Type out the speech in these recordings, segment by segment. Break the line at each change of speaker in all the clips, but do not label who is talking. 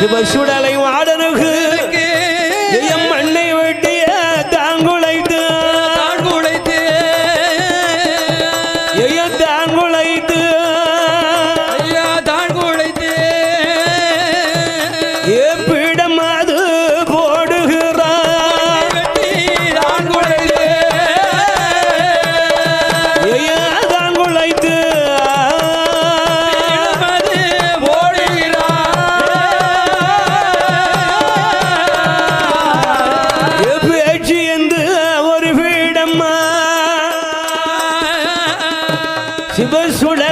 சிவசுடலை வாடனுகு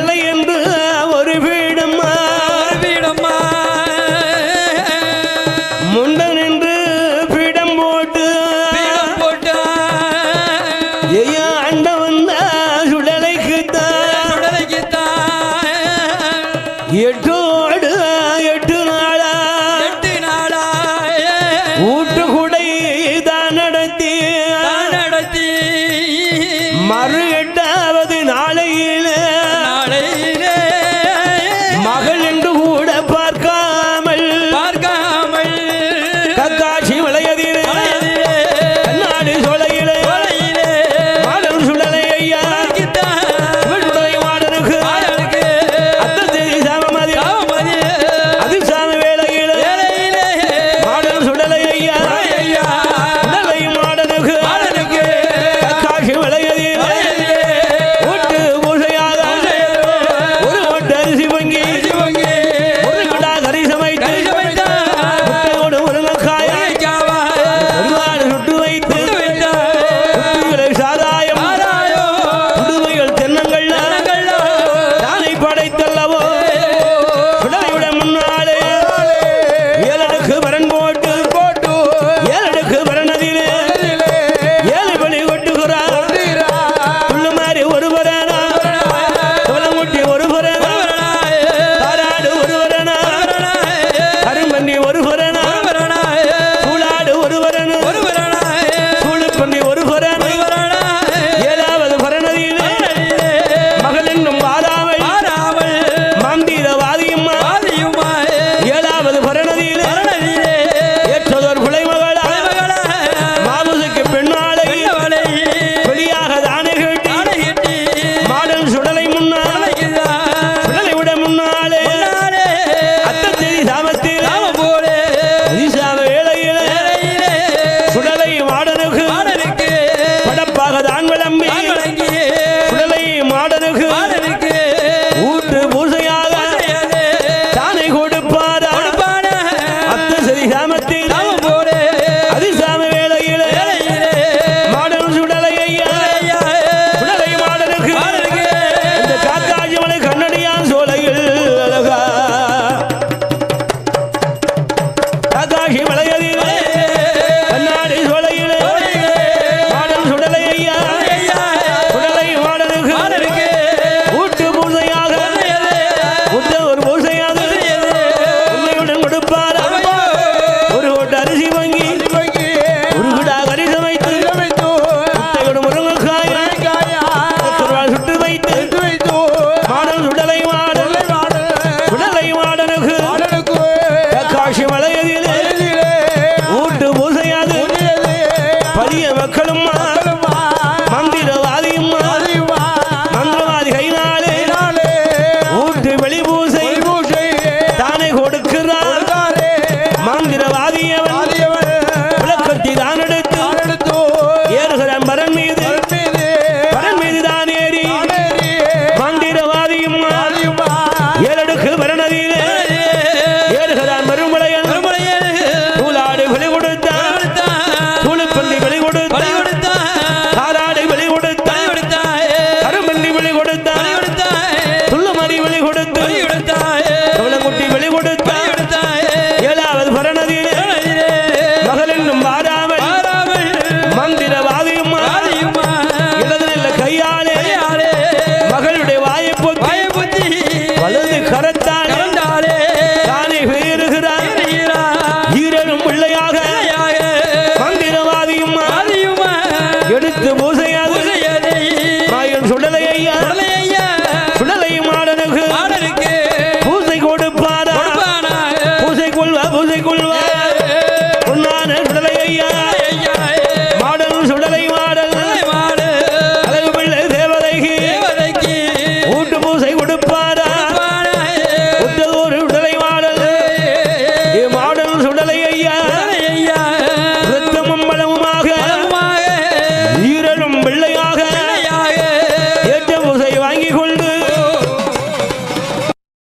சிவசுடலை என்று ஒரு பீடம்மா
வீடம்மா.
முண்டன் என்று பீடம் போட்டு.
போட்டா.
ஐயா அண்ட வந்த சுடலைக்குத்தான்
சுடலைக்குத்தான்
எட்டோடு எட்டு நாளா.
எட்டு நாளாய
ஊட்டு